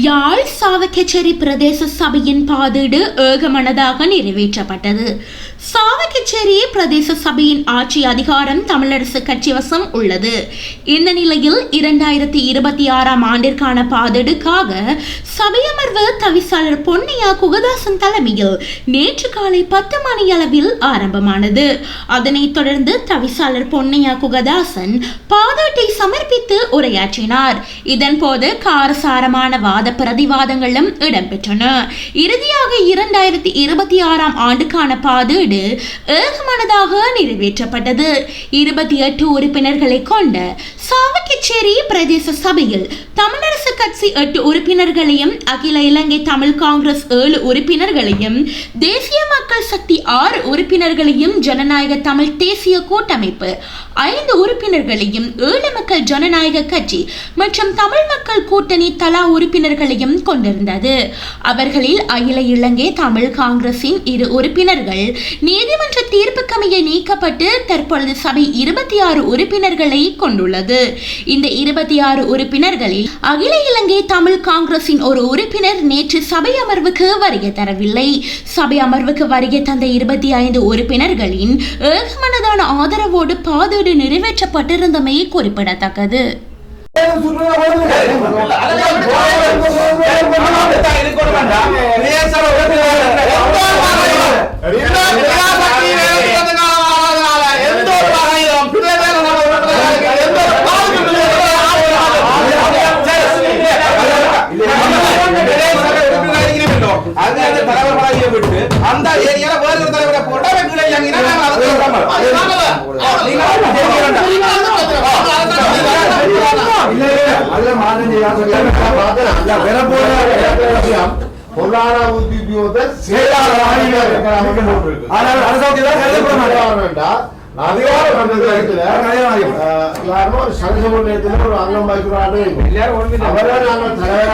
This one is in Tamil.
யாழ் சாவகச்சேரி பிரதேச சபையின் பாதீடு ஏகமனதாக நிறைவேற்றப்பட்டது. சாவகச்சேரி பிரதேச சபையின் ஆட்சி அதிகாரம் தமிழரசு கட்சி வசம் உள்ளது. இந்த நிலையில் இரண்டாயிரத்தி இருபத்தி ஆறாம் ஆண்டிற்கான பாதீடுக்காக சபையமர்வு தவிசாளர் பொன்னையா குகதாசன் தலைமையில் நேற்று காலை பத்து மணி அளவில் ஆரம்பமானது. அதனைத் தொடர்ந்து தவிசாளர் பொன்னையா குகதாசன் பாதீட்டை சமர்ப்பித்து உரையாற்றினார். இதன்போது காரசாரமான வாத வாத பிரதிவாதங்களும் இடம்பெற்றன. இறுதியாக இரண்டாயிரத்தி இருபத்தி ஆறாம் ஆண்டுக்கான பாதீடு ஏகமனதாக நிறைவேற்றப்பட்டது. இருபத்தி எட்டு உறுப்பினர்களை கொண்ட சாவகச்சேரி பிரதேச சபையில் தமிழரசு கட்சி எட்டு உறுப்பினர்களையும் அகில இலங்கை தமிழ் காங்கிரஸ் ஏழு உறுப்பினர்களையும் தேசிய மக்கள் சக்தி ஆறு உறுப்பினர்களையும் ஜனநாயக தமிழ் தேசிய கூட்டமைப்பு ஐந்து உறுப்பினர்களையும் ஏழு மக்கள் ஜனநாயக கட்சி மற்றும் தமிழ் மக்கள் கூட்டணி தலா உறுப்பினர் உறுப்பினர்களையும் கொண்டிருந்தது. அவர்களில் அகில இலங்கை தமிழ் காங்கிரசின் இரு உறுப்பினர்கள் நீதிமன்ற தீர்ப்புக்கமைய நீக்கப்பட்டு தற்பொழுது சபை இருபத்தி ஆறு உறுப்பினர்களை கொண்டுள்ளது. இந்த இருபத்தி ஆறு உறுப்பினர்களில் அகில இலங்கை தமிழ் காங்கிரசின் ஒரு உறுப்பினர் நேற்று சபை அமர்வுக்கு வருகை தரவில்லை. சபை அமர்வுக்கு வருகை தந்த இருபத்தி ஐந்து உறுப்பினர்களின் ஏகமனதான ஆதரவோடு பாதீடு நிறைவேற்றப்பட்டிருந்தமை குறிப்பிடத்தக்கது. அந்த ஏரியால வேறு ஒரு தலைவரை போட்டா கீழே இறங்கினா நாங்க அதை. பொருளாதார உத்தியோகத்தை செயலாளராக ஆனால் அரசாங்கத்தில் தான் கருதப்பட மாட்டேன். அதிகார மன்றத்தில் சரச ஒரு அங்கம் வைக்கிறாரு அவரை நாங்கள் தலைவர்